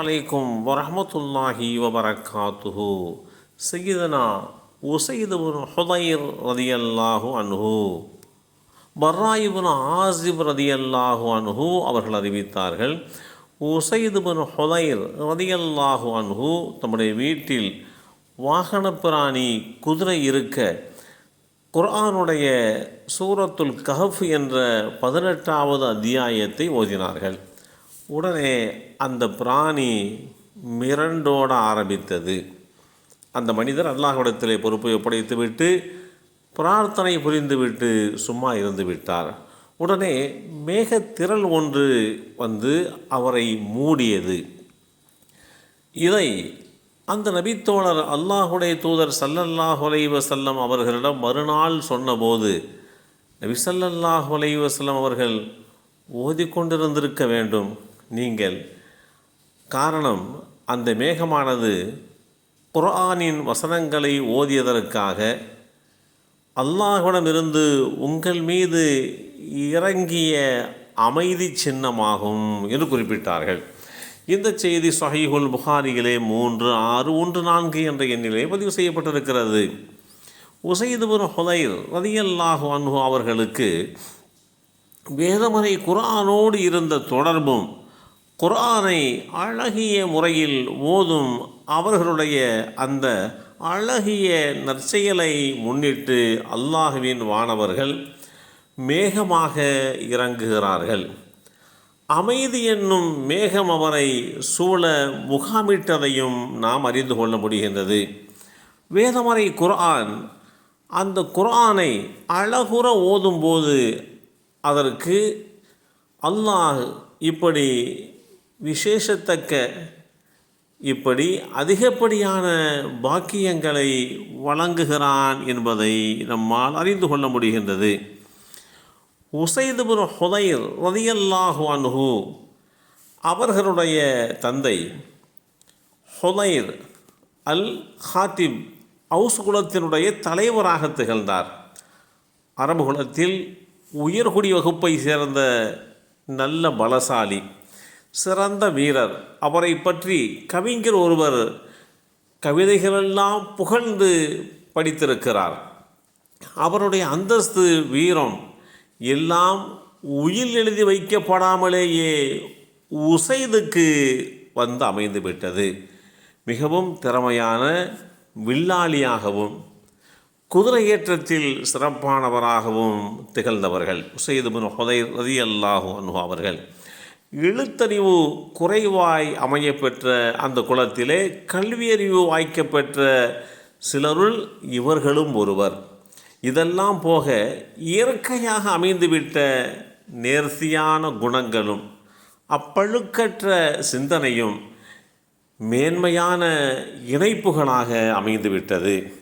அலைக்கும் வரமத்துல்லாஹி வபரகாத்துஹு. சையதனா உசைது ஹுதைர் ரதியல்லாஹு அன்ஹு. பர்ராயிபுன் ஆசிப் ரதியல்லாஹு அன்ஹு அவர்கள் அறிவித்தார்கள் உசைதுபுன் ஹுதைர் ரதியல்லாஹு அன்ஹு தம்முடைய வீட்டில் வாகனப்பிராணி குதிரை இருக்க குர்ஆனுடைய சூரத்துல் கஹஃப் என்ற பதினெட்டாவது அத்தியாயத்தை ஓதினார்கள். உடனே அந்த பிராணி மிரண்டோட ஆரம்பித்தது. அந்த மனிதர் அல்லாஹ்விடத்திலே பொறுப்பை ஒப்படைத்துவிட்டு பிரார்த்தனை புரிந்துவிட்டு சும்மா இருந்து விட்டார். உடனே மேகத்திரள் ஒன்று வந்து அவரை மூடியது. இதை அந்த நபித்தோழர் அல்லாஹுடைய தூதர் சல்லல்லாஹு அலைஹி அவர்களிடம் மறுநாள் சொன்னபோது நபி ஸல்லல்லாஹு அலைஹி அவர்கள் ஓதிக்கொண்டிருந்திருக்க வேண்டும். நீங்கள். காரணம் அந்த மேகமானது குர்ஆனின் வசனங்களை ஓதியதற்காக அல்லாஹ்விடமிருந்து உங்கள் மீது இறங்கிய அமைதி சின்னமாகும் என்று குறிப்பிட்டார்கள். இந்த செய்தி சஹீஹுல் புகாரியிலே மூன்று ஆறு ஒன்று நான்கு என்ற எண்ணிலே பதிவு செய்யப்பட்டிருக்கிறது. உசைதுபுர் ஹுதைர் ரதியல்லாஹு அன்ஹு அவர்களுக்கு வேதமறை குர்ஆனோடு இருந்த தொடர்பும் குரானை அழகிய முறையில் ஓதும் அவர்களுடைய அந்த அழகிய நற்செயலை முன்னிட்டு அல்லாஹுவின் வானவர்கள் மேகமாக இறங்குகிறார்கள். அமைதி என்னும் மேகம் அவரை சூழ முகாமிட்டதையும் நாம் அறிந்து கொள்ள முடிகின்றது. வேதமறை குர்ஆன் அந்த குர்ஆனை அழகுற ஓதும்போது அதற்கு அல்லாஹ் இப்படி விசேஷத்தக்க இப்படி அதிகப்படியான பாக்கியங்களை வழங்குகிறான் என்பதை நம்மால் அறிந்து கொள்ள முடிகின்றது. உசைதுபுர் ஹுதைர் ரதியல்லாஹு அன்ஹு அவர்களுடைய தந்தை ஹுதைர் அல் ஹாத்திப் அவுஸ் குலத்தினுடைய தலைவராக திகழ்ந்தார். அரபு குலத்தில் உயர்குடி வகுப்பை சேர்ந்த நல்ல பலசாலி. சிறந்த வீரர். அவரை பற்றி கவிஞர் ஒருவர் கவிதைகளெல்லாம் புகழ்ந்து படித்திருக்கிறார். அவருடைய அந்தஸ்து வீரம் எல்லாம் உயில் எழுதி வைக்கப்படாமலேயே உசைதுக்கு வந்து அமைந்து விட்டது மிகவும் திறமையான வில்லாளியாகவும் குதிரையேற்றத்தில் சிறப்பானவராகவும் திகழ்ந்தவர்கள். உசைது பின் ஹொதை ரதி அல்லாஹு அவர்கள். எழுத்தறிவு குறைவாய் அமையப்பெற்ற அந்த குலத்திலே கல்வியறிவு வாய்க்கப்பெற்ற சிலருள் இவர்களும் ஒருவர். இதெல்லாம் போக இயற்கையாக அமைந்துவிட்ட நேர்த்தியான குணங்களும் அப்பழுக்கற்ற சிந்தனையும் மேன்மையான இணைப்புகளாக அமைந்துவிட்டது.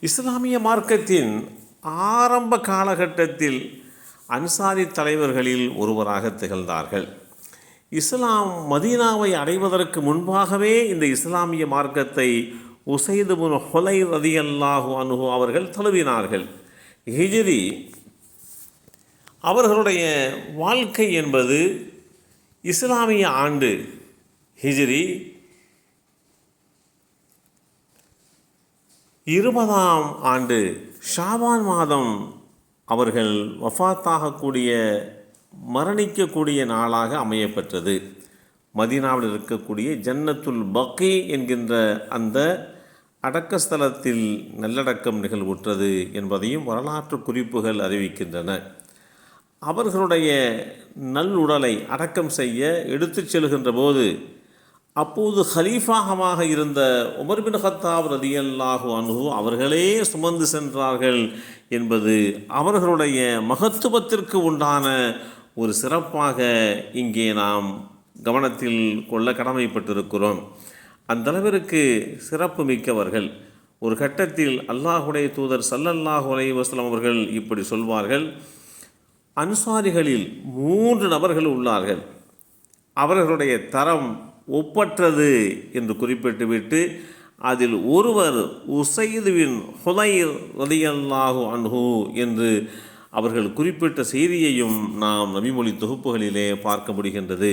இஸ்லாமிய மார்க்கத்தின் ஆரம்ப காலகட்டத்தில் அன்சாரி தலைவர்களில் ஒருவராக திகழ்ந்தார்கள். இஸ்லாம் மதீனாவை அடைவதற்கு முன்பாகவே இந்த இஸ்லாமிய மார்க்கத்தை உசைது முன் ஹொலை ரதி அல்லாஹு அனுகு அவர்கள் தழுவினார்கள். ஹிஜ்ரி அவர்களுடைய வாழ்க்கை என்பது இஸ்லாமிய ஆண்டு. ஹிஜ்ரி இருபதாம் ஆண்டு ஷாபான் மாதம் அவர்கள் வஃத்தாகக்கூடிய மரணிக்கக்கூடிய நாளாக அமையப்பெற்றது. மதீனாவில் இருக்கக்கூடிய ஜன்னத்துல் பக்கி என்கின்ற அந்த அடக்கஸ்தலத்தில் நல்லடக்கம் நிகழ்வுற்றது என்பதையும் வரலாற்று குறிப்புகள் அறிவிக்கின்றன. அவர்களுடைய நல்லுடலை அடக்கம் செய்ய எடுத்துச் செல்கின்ற போது அப்போது ஹலீஃபாகமாக இருந்த உமர் பின் ஹத்தாப் ரதியல்லாஹு அனுகு அவர்களே சுமந்து சென்றார்கள் என்பது அவர்களுடைய மகத்துவத்திற்கு உண்டான ஒரு சிறப்பாக இங்கே நாம் கவனத்தில் கொள்ள கடமைப்பட்டிருக்கிறோம். அந்தளவிற்கு சிறப்பு மிக்கவர்கள் ஒரு கட்டத்தில் அல்லாஹுடைய தூதர் சல்லல்லாஹு அலை வஸ்லாம் அவர்கள் இப்படி சொல்வார்கள். அன்சாரிகளில் மூன்று நபர்கள் உள்ளார்கள். அவர்களுடைய தரம் ஒப்பற்றது என்று குறிப்பிட்டுவிட்டு அதில் ஒருவர் உசைதுவின் ஹுதைர் ரதியல்லாஹு அன்ஹு என்று அவர்கள் குறிப்பிட்ட செய்தியையும் நாம் நபிமொழி தொகுப்புகளிலே பார்க்க முடிகின்றது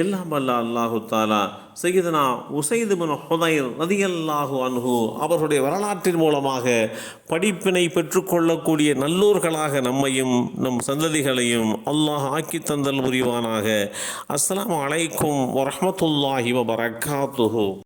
எல்லாம் அல்ல அல்லாஹு தாலா சையதனா உசைது பின் ஹுதைர் ரதியல்லாஹு அன்ஹு அவர்களுடைய வரலாற்றின் மூலமாக படிப்பினை பெற்றுக்கொள்ளக்கூடிய நல்லோர்களாக நம்மையும் நம் சந்ததிகளையும் அல்லாஹ் ஆக்கி தந்தல் புரிவானாக. அஸ்லாம் அலைக்கும் வரமத்துல்லாஹி வபரகாத்துஹு.